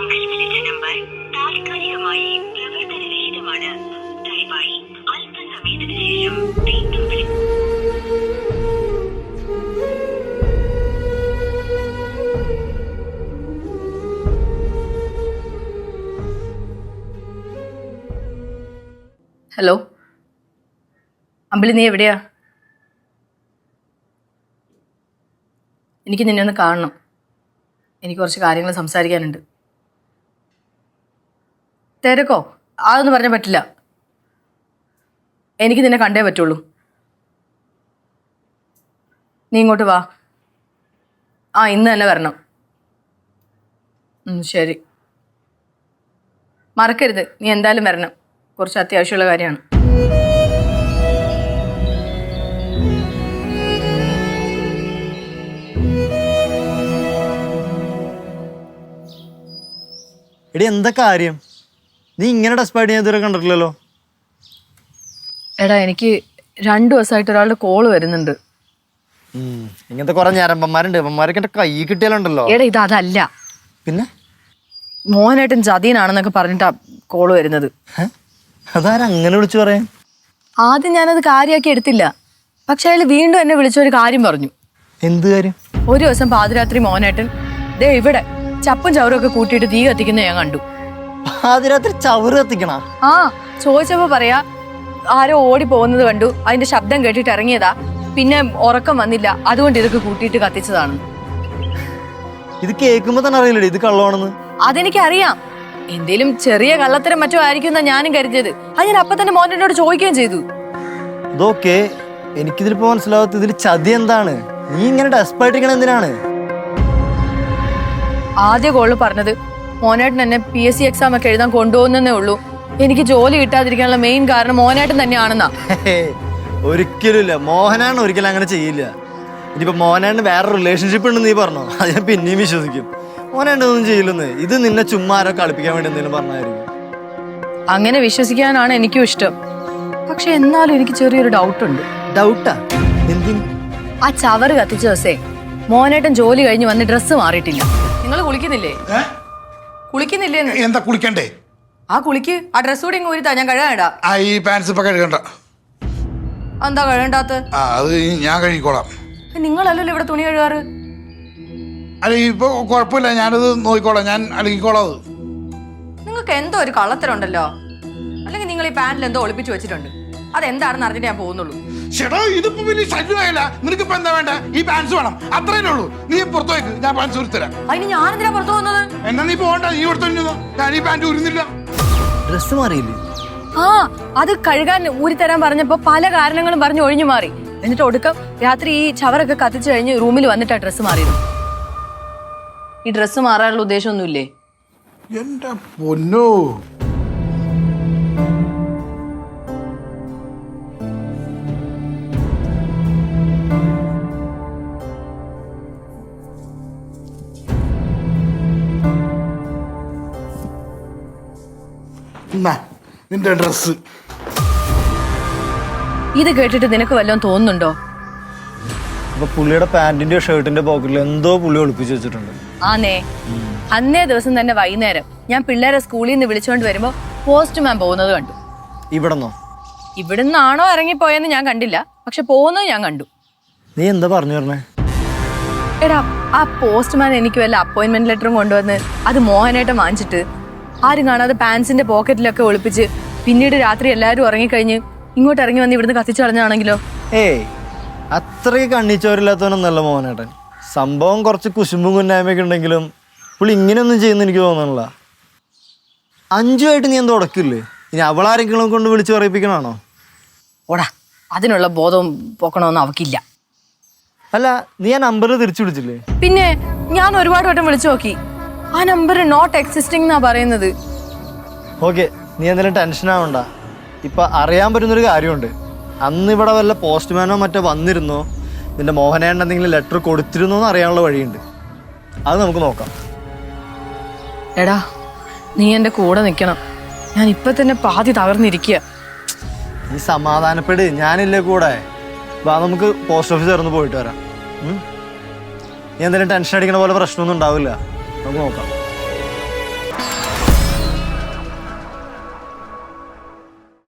Number ശേഷം hello അമ്പിളി നീ എവിടെയാ? എനിക്ക് നിന്നെ ഒന്ന് കാണണം. എനിക്ക് കുറച്ച് കാര്യങ്ങൾ സംസാരിക്കാനുണ്ട്. തിരക്കോ? അതൊന്നും പറഞ്ഞാൽ പറ്റില്ല. എനിക്ക് നിന്നെ കണ്ടേ പറ്റുള്ളൂ. നീ ഇങ്ങോട്ട് വാ. ആ ഇന്ന് തന്നെ വരണം. ശരി. മറക്കരുത്. നീ എന്തായാലും വരണം. കുറച്ച് അത്യാവശ്യമുള്ള കാര്യമാണ്. എടി എന്താ കാര്യം? നീ ഇങ്ങനെ ഡെസ്പായിട്ട് ഞാൻ ഇതുവരെ കണ്ടിട്ടില്ലല്ലോ? എടാ എനിക്ക് രണ്ടു ദിവസമായിട്ട് ഒരാളുടെ കോൾ വരുന്നുണ്ട്. ഉം, ഇങ്ങനത്തെ കുറെ ഞരമ്പന്മാരുണ്ട്. ഇവന്മാരൊക്കെ എന്റെ കൈ കിട്ടിയാലുണ്ടല്ലോ. എടാ ഇത് അതല്ല. പിന്നെ? മോഹനായിട്ടും ജതീനാണെന്നൊക്കെ പറഞ്ഞിട്ടാ കോൾ വരുന്നത്. ഹെ? അതാരാ അങ്ങനെ വിളിച്ചു പറയാൻ? ആദ്യം ഞാനത് കാര്യമാക്കി എടുത്തില്ല. പക്ഷെ അയാൾ വീണ്ടും എന്നെ വിളിച്ച ഒരു കാര്യം പറഞ്ഞു. എന്ത് കാര്യം? ഒരു ദിവസം പാതിരാത്രി മോഹനേട്ടൻ ദേ ഇവിടെ ചപ്പും ചവറും ഒക്കെ കൂട്ടിയിട്ട് തീ കത്തിക്കുന്ന ഞാൻ കണ്ടു. ആദ്യരാത്രി ചവറ് കത്തിക്കണ. ആ ചോദിച്ചപ്പോ പറയാ ആരോ ഓടി പോകുന്നത് കണ്ടു. അതിന്റെ ശബ്ദം കേട്ടിട്ട് ഇറങ്ങിയതാ. പിന്നെ ഉറക്കം വന്നില്ല. അതുകൊണ്ട് ഇതൊക്കെ കൂട്ടിയിട്ട് കത്തിച്ചതാണ്. ഇത് കേൾക്കുമ്പോ തന്നെ അറിയില്ലേ ഇത് കള്ളമാണെന്ന്. അതെനിക്ക് അറിയാം എന്തേലും ചെറിയ കള്ളത്തരം മറ്റോ ആയിരിക്കും എന്നാ ഞാനും കരുതിയത്. അത് ഞാൻ അപ്പൊ തന്നെ മോനോട് ചോദിക്കുകയും ചെയ്തു. ഇതൊക്കെ എനിക്കിതിലിപ്പോ മനസ്സിലാവാത്ത ഇതിൽ ചതി എന്താണ്? നീ ഇങ്ങനെ ഡെസ്പായിട്ടിരിക്കണ എന്തിനാണ്? ആദ്യ കോൾ പറഞ്ഞത് മോനേട്ടൻ എന്നെ പി എസ് സി എക്സാം ഒക്കെ എഴുതാൻ കൊണ്ടുപോകുന്നേ ഉള്ളൂ. എനിക്ക് ജോലി കിട്ടാതിരിക്കാനുള്ള മെയിൻ കാരണം മോനേട്ടൻ തന്നെയാണെന്നാ. ഒരിക്കലും ഒരിക്കലുമില്ല. മോഹനാണ് ഒരിക്കലും അങ്ങനെ ചെയ്യില്ല. ഇനിയിപ്പോ മോനാണ് വേറെ റിലേഷൻഷിപ്പ് ഉണ്ടെന്ന് നീ പറഞ്ഞോ? അത് ഞാൻ പിന്നെയും വിശ്വസിക്കും. മോനാണ്ട് ഒന്നും ചെയ്യില്ലെന്ന്. ഇത് നിന്നെ ചുമ്മാ ആരോ കളിപ്പിക്കാൻ വേണ്ടി എന്തെങ്കിലും പറഞ്ഞായിരിക്കും. അങ്ങനെ വിശ്വസിക്കാനാണ് എനിക്കും ഇഷ്ടം. പക്ഷെ എന്നാലും എനിക്ക് ചെറിയൊരു ഡൗട്ട് ഉണ്ട്. ഡൗട്ടാ? എന്തിന്? ആ ചവറ് കത്തിച്ച ദിവസേ മോനേട്ടൻ ജോലി കഴിഞ്ഞ് വന്ന് ഡ്രസ്സ് മാറിയിട്ടില്ല. നിങ്ങൾ കുളിക്കുന്നില്ലേ? കുളിക്കുന്നില്ലേ എന്താ കുളിക്കണ്ടേ? ആ കുളിക്ക്. ആ ഡ്രസ് കൂടി ഇങ്ങ് ഊരിത്താ. ഞാൻ കഴുകാനിടാ ആ ഈ പാൻസ് ഇപ്പൊ കഴുകണ്ട. എന്താ കഴുകണ്ടാത്ത? ആ അത് ഞാൻ കഴുകിക്കോളാം. നിങ്ങളല്ലല്ലോ ഇവിടെ തുണി കഴുകാറ്? അല്ല ഇപ്പൊ കുഴപ്പമില്ല. ഞാനത് നോക്കിക്കോളാം. ഞാൻ അലക്കിക്കോളാം അത്. നിങ്ങൾക്ക് എന്തോ ഒരു കള്ളത്തരം ഉണ്ടല്ലോ? അല്ലെങ്കിൽ നിങ്ങൾ ഈ പാന്റിൽ എന്തോ ഒളിപ്പിച്ചു വെച്ചിട്ടുണ്ട്. അതെന്താണെന്ന് അറിഞ്ഞിട്ട് ഞാൻ പോകുന്നുള്ളൂ. ചേട്ടാ ഇതിപ്പോ വലിയ ശല്യമായില്ല. നിനക്ക് ഇപ്പൊ എന്താ വേണ്ട? ഈ പാൻസ് വേണം. അത്രേ ഉള്ളൂ. നീ പുറത്തു വയ്ക്ക് ഞാൻ പാൻസ് ഉരുത്തരാം അതിന് ഞാനെന്തിനാ പുറത്തു വന്നത് എന്നാ നീ പോകണ്ട. നീ കൊടുത്തു. ഞാൻ ഈ പാന്റ് ഉരുന്നില്ല. ഡ്രസ് മാറിയില്ലേ? ആ അത് കഴുകാൻ ഊരിത്തരാൻ പറഞ്ഞപ്പോ പല കാരണങ്ങളും പറഞ്ഞു ഒഴിഞ്ഞു മാറി. എന്നിട്ട് ഒടുക്കം രാത്രി ഈ ചവറൊക്കെ കത്തിച്ചു കഴിഞ്ഞ് റൂമിൽ വന്നിട്ടാ ഡ്രസ്സ് മാറിയത്. ഈ ഡ്രസ്സ് മാറാനുള്ള ഉദ്ദേശമൊന്നുമില്ലേ? എന്റെ പൊന്നോ. നിന്റെ ഡ്രസ് ഇത് കേട്ടിട്ട് നിനക്ക് വല്ലതും തോന്നുന്നുണ്ടോ? അപ്പൊ പുള്ളിയുടെ പാന്റിന്റെ ഷർട്ടിന്റെ പോക്കറ്റിൽ എന്തോ പുള്ളി ഒളിപ്പിച്ചു വെച്ചിട്ടുണ്ട്. ആന്നേ. അന്നേ ദിവസം തന്നെ വൈകുന്നേരം ഞാൻ പിള്ളേരെ സ്കൂളിൽ നിന്ന് വിളിച്ചുകൊണ്ട് വരുമ്പോ പോസ്റ്റ്മാൻ പോകുന്നത് കണ്ടു. ഇവിടെന്നോ? ഇവിടുന്നാണോ ഇറങ്ങിപ്പോയെന്ന് ഞാൻ കണ്ടില്ല. പക്ഷെ പോകുന്നത് ഞാൻ കണ്ടു. നീ എന്താ പറഞ്ഞു പറഞ്ഞേ? എടാ ആ പോസ്റ്റ്മാൻ എനിക്ക് വല്ല അപ്പോയിന്റ്മെന്റ് ലെറ്ററും കൊണ്ടുവന്ന് അത് മോഹനായിട്ട് വാങ്ങിച്ചിട്ട് ആരും കാണാതെ പാൻസിന്റെ പോക്കറ്റിലൊക്കെ ഒളിപ്പിച്ച് പിന്നീട് രാത്രി എല്ലാവരും ഉറങ്ങിക്കഴിഞ്ഞ് ഇങ്ങോട്ട് ഇറങ്ങി വന്ന് ഇവിടുന്ന് കത്തിച്ചു കളഞ്ഞാണെങ്കിലോ ഏയ് അത്രയ്ക്ക് കണ്ണിച്ചോരില്ലാത്തവനൊന്നല്ല മോഹനേട്ടൻ. സംഭവം കുറച്ച് കുശുമ്പും കുന്നായ്മയൊക്കെ ഉണ്ടെങ്കിലും പുള്ളി ഇങ്ങനെയൊന്നും ചെയ്യുന്ന എനിക്ക് തോന്നണില്ല അഞ്ചുമായിട്ട് നീ എന്തോ ഉടക്കില്ലേ? ഇനി അവളാരെങ്കിലും കൊണ്ട് വിളിച്ച് പറയിപ്പിക്കണാണോ ഓടാ അതിനുള്ള ബോധവും പോക്കണമെന്ന് അവക്കില്ല. അല്ല നീ ആ നമ്പർ തിരിച്ചു വിളിച്ചില്ലേ? പിന്നെ ഞാൻ ഒരുപാട് വട്ടം വിളിച്ചു നോക്കി. ആ നമ്പർ നോട്ട് എക്സിസ്റ്റിംഗ് എന്നാ പറയുന്നത്. ഓക്കെ നീ എന്തെങ്കിലും ടെൻഷൻ ആവണ്ട. ഇപ്പൊ അറിയാൻ പറ്റുന്നൊരു കാര്യമുണ്ട്. അന്ന് ഇവിടെ വല്ല പോസ്റ്റ്മാനോ മറ്റോ വന്നിരുന്നോ? നിന്റെ മോഹനേണ്ട എന്തെങ്കിലും ലെറ്റർ കൊടുത്തിരുന്നോ എന്ന് അറിയാനുള്ള വഴിയുണ്ട്. അത് നമുക്ക് നോക്കാം. എടാ നീ എന്റെ കൂടെ നിൽക്കണം ഞാൻ ഇപ്പൊ തന്നെ പാതി തകർന്നിരിക്കുക നീ സമാധാനപ്പെട് ഞാനില്ലേ കൂടെ. വാ നമുക്ക് പോസ്റ്റ് ഓഫീസ് ഇറന്ന് പോയിട്ട് വരാം. ഉം? നീ എന്തെങ്കിലും ടെൻഷൻ അടിക്കണ പോലെ പ്രശ്നമൊന്നും ഉണ്ടാവില്ല. നമുക്ക് നോക്കാം